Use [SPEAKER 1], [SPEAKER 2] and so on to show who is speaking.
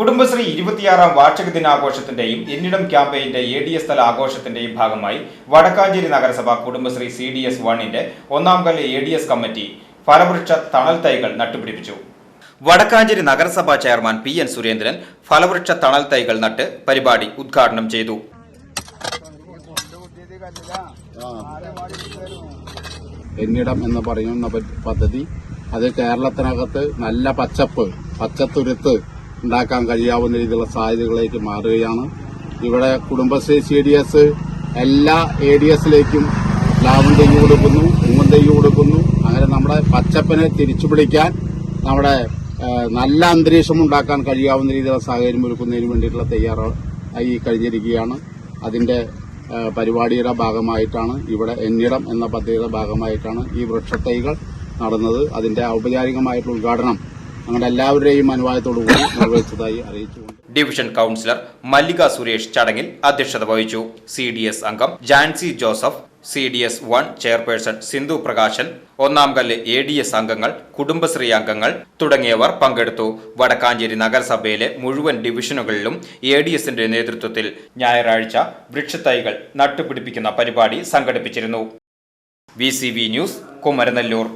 [SPEAKER 1] കുടുംബശ്രീ ഇരുപത്തിയാറാം വാർഷിക ദിനാഘോഷത്തിന്റെയും എന്നിടം ക്യാമ്പയിന്റെ എ ഡി എസ് തല ആഘോഷത്തിന്റെയും ഭാഗമായി വടക്കാഞ്ചേരി നഗരസഭ കുടുംബശ്രീ സി ഡി എസ് വണ്ണിന്റെ ഒന്നാം കല്ല് എ ഡി എസ് കമ്മിറ്റി ഫലവൃക്ഷ തണൽ തൈകൾ നട്ടുപിടിപ്പിച്ചു. വടക്കാഞ്ചേരി നഗരസഭാ ചെയർമാൻ പി എൻ സുരേന്ദ്രൻ ഫലവൃക്ഷ തണൽ തൈകൾ നട്ട് പരിപാടി ഉദ്ഘാടനം ചെയ്തു.
[SPEAKER 2] എന്നിടം എന്ന് പറയുന്ന പദ്ധതി. അത് കേരളത്തിനകത്ത് നല്ല പച്ചപ്പ് പച്ചത്തുരുത്ത് ഉണ്ടാക്കാൻ കഴിയാവുന്ന രീതിയിലുള്ള സാധ്യതകളിലേക്ക് മാറുകയാണ്. ഇവിടെ കുടുംബശ്രീ സി ഡി എസ് എല്ലാ എ ഡി എസിലേക്കും ലാഭം തെയ്യ് കൊടുക്കുന്നു ഉമ്മൻ തെയ്യ് കൊടുക്കുന്നു. അങ്ങനെ നമ്മുടെ പച്ചപ്പനെ തിരിച്ചു പിടിക്കാൻ നമ്മുടെ നല്ല അന്തരീക്ഷം ഉണ്ടാക്കാൻ കഴിയാവുന്ന രീതിയിലുള്ള സാഹചര്യം ഒരുക്കുന്നതിന് വേണ്ടിയിട്ടുള്ള തയ്യാറായി കഴിഞ്ഞിരിക്കുകയാണ്. അതിന്റെ പരിപാടിയുടെ ഭാഗമായിട്ടാണ് ഇവിടെ എന്നിടം എന്ന പദ്ധതിയുടെ ഭാഗമായിട്ടാണ് ഈ വൃക്ഷത്തൈകൾ നടന്നത്. അതിന്റെ ഔപചാരികമായിട്ടുള്ള ഉദ്ഘാടനം ഞങ്ങളുടെ എല്ലാവരുടെയും കൂടി നിർവഹിച്ചതായി അറിയിച്ചുകൊണ്ട്
[SPEAKER 1] ഡിവിഷൻ കൗൺസിലർ മല്ലിക സുരേഷ് ചടങ്ങിൽ അധ്യക്ഷത വഹിച്ചു. സി ഡി എസ് അംഗം Jancy Joseph C D S one chairperson Sindhu Prakashan ഒന്നാം കല്ല് എ ഡി എസ് അംഗങ്ങൾ കുടുംബശ്രീ അംഗങ്ങൾ തുടങ്ങിയവർ പങ്കെടുത്തു. വടക്കാഞ്ചേരി നഗരസഭയിലെ മുഴുവൻ ഡിവിഷനുകളിലും എ ഡി എസിന്റെ നേതൃത്വത്തിൽ ഞായറാഴ്ച വൃക്ഷത്തൈകൾ നട്ടുപിടിപ്പിക്കുന്ന പരിപാടി സംഘടിപ്പിച്ചിരുന്നു. V C V news Kumaranellur.